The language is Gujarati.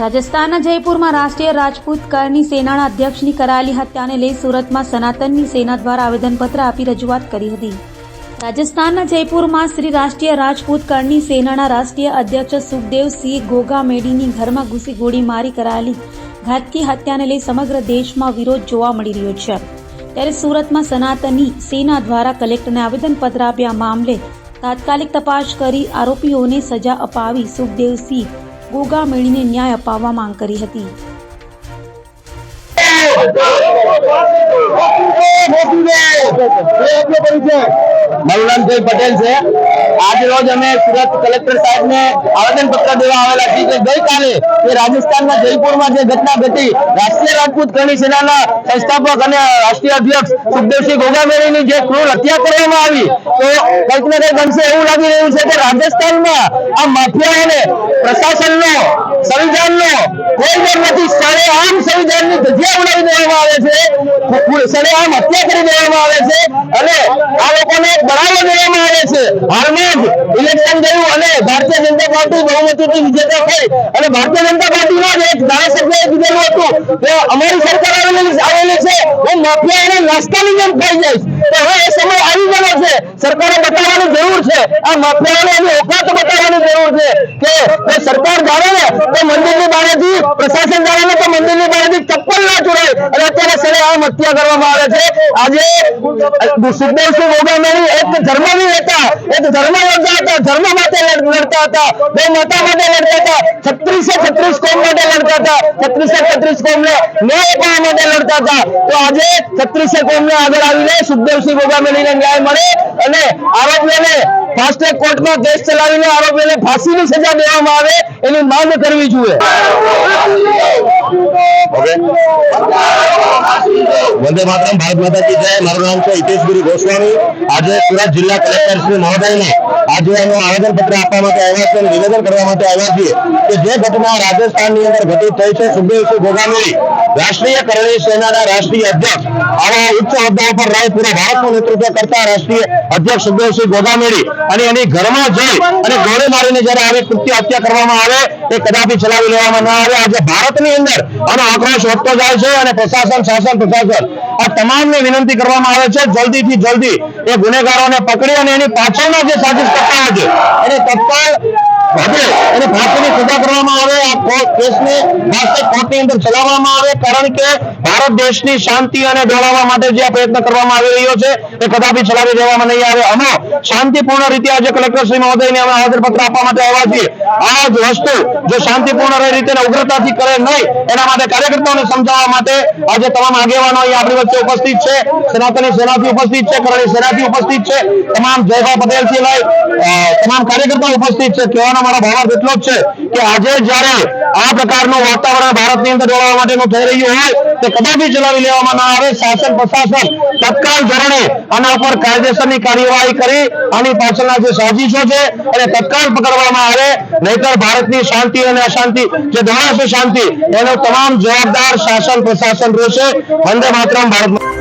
રાજસ્થાનના જયપુરમાં રાષ્ટ્રીય રાજપૂત કરની સેનાના અધ્યક્ષની કરાયેલી હત્યાને લઈ સુરતમાં સનાતનની સેના દ્વારા આવેદનપત્ર આપી રજૂઆત કરી હતી. રાજસ્થાનના જયપુરમાં શ્રી રાષ્ટ્રીય રાજપૂત કરની સેનાના રાષ્ટ્રીય અધ્યક્ષ સુખદેવસિંહ ગોગામેડીની ઘરમાં ઘૂસી ગોળી મારી કરાયેલી ઘાતકી હત્યાને લઈ સમગ્ર દેશમાં વિરોધ જોવા મળી રહ્યો છે. ત્યારે સુરતમાં સનાતની સેના દ્વારા કલેક્ટરને આવેદનપત્ર આપ્યા મામલે તાત્કાલિક તપાસ કરી આરોપીઓને સજા અપાવી સુખદેવસિંહ ગોગામેડીને ન્યાય અપાવવા માંગ કરી હતી. મારું નામ જય પટેલ છે. આજ અને એવું લાગી રહ્યું છે કે રાજસ્થાનમાં આ માફિયાઓને પ્રશાસનનો, સંવિધાનનો, કોઈ ડર નથી સરેઆમ સંવિધાનની ધજિયા ઉડાવી દેવામાં આવે છે સરેઆમ હત્યા કરી દેવામાં આવે છે. અને આ લોકોને બરાબર દેવામાં આવે છે. હાલમાં જ ઇલેક્શન ગયું અને ભારતીય જનતા પાર્ટી બહુમતીથી વિજેતા થઈ અને ભારતીય જનતા પાર્ટીના જ એક ધારાસભ્યએ કીધેલું હતું કે અમારી સરકાર આવેલી આવેલી છે હું માફિયા અને નાસ્તાની જેમ ખાઈ જઈશ હવે એ સમય આવી ગયો છે. સરકારે બતાવવાની જરૂર છે. આ માફિયાઓને એની ઓકાત બતાવવાની જરૂર છે કે સરકાર જાણે ને તો મંદિરની બારેથી, પ્રશાસન જાણે ને તો મંદિરની બારેથી ચપ્પલ સરેઆમ હત્યા કરવામાં આવે છે. આજે સુખદેવસિંહ ગોગામેણી એક ધર્મની હતા એક ધર્મ યોદ્ધા હતા. ધર્મ માટે લડતા હતા. બે માતા માટે લડતા હતા. છત્રીસે છત્રીસ કોમ માટે લડતા હતા. છત્રીસે છત્રીસ કોમને ન્યાય અપાવવા માટે લડતા હતા. તો આજે છત્રીસે કોમને આગળ આવીને સુખદેવસિંહ ને ન્યાય મળે? અને આરોપીઓને ફાસ્ટ ટ્રેક કોર્ટમાં કેસ ચલાવીને આરોપીને ફાંસીની સજા દેવામાં આવે એની માંગ કરવી જોઈએ. વંદે માતરમ, ભારત માતા કી જય. મારું નામ છે હિતેશગીરી ગોસ્વામી. આજે સુરત જિલ્લા કલેક્ટર શ્રી મહોદયને આજે અમે આવેદન પત્ર આપવા માટે આવ્યા અને નિવેદન કરવા માટે આવ્યા છીએ કે જે ઘટના રાજસ્થાનની અંદર ઘટિત થઈ છે સુખદેવસિંહ ગોગામેરી રાષ્ટ્રીય કરણી સેનાના રાષ્ટ્રીય અધ્યક્ષ આવા ઉચ્ચ હોદ્દા પર રહી પૂરા ભારતનું નેતૃત્વ કરતા રાષ્ટ્રીય અધ્યક્ષ સુખદેવસિંહ ગોગામેડી અને એની ઘરમાં જઈ અને ગોળે મારીને જયારે આવી કૃત્ય હત્યા કરવામાં આવે, એ કદાપી ચલાવી લેવામાં ન આવે. આજે ભારતની અંદર આનો આક્રોશ વધતો જાય છે અને પ્રશાસન, શાસન, પ્રશાસન આ તમામને વિનંતી કરવામાં આવે છે, જલ્દીથી જલ્દી એ ગુનેગારોને પકડી અને એની પાછળના જે સાજિશ કરતા છે, એને તત્કાળ એને ફાંસીની સજા કરવામાં આવે. આ કેસને કોર્ટની અંદર ચલાવવામાં આવે કારણ કે ભારત દેશની શાંતિ અને જાળવવા માટે જે પ્રયત્ન કરવામાં આવી રહ્યો છે, એ કદાપી ચલાવી દેવામાં નહીં આવે. અમે શાંતિપૂર્ણ રીતે આજે કલેક્ટર શ્રી અમે આવેદનપત્ર આપવા માટે આવ્યા છીએ. આ જ વસ્તુ જો શાંતિપૂર્ણ રીતે ઉગ્રતાથી કરે નહીં, એના માટે કાર્યકર્તાઓને સમજાવવા માટે આજે તમામ આગેવાનો અહીં આપણી વચ્ચે ઉપસ્થિત છે. સનાતની સેનાથી ઉપસ્થિત છે, કરણી સેનાથી ઉપસ્થિત છે. તમામ જયભાઈ પટેલથી લઈ તમામ કાર્યકર્તાઓ ઉપસ્થિત છે. કહેવાનો મારો ભાવાર્થ એટલો જ છે કે આજે જ્યારે આ પ્રકારનું વાતાવરણ ભારતની અંદર જોડાવા માટેનું થઈ રહ્યું હોય કદાપી ચલાવી લેવામાં ના આવે. શાસન પ્રશાસન તત્કાલ ધોરણે આના ઉપર કાયદેસરની કાર્યવાહી કરી. આની પાછળના જે સાજીશો છે, એને તત્કાલ પકડવામાં આવે. નહીતર ભારતની શાંતિ અને અશાંતિ, જે ધોરણશે શાંતિ, એનો તમામ જવાબદાર શાસન પ્રશાસન રહેશે. વંદે માતરમ ભારત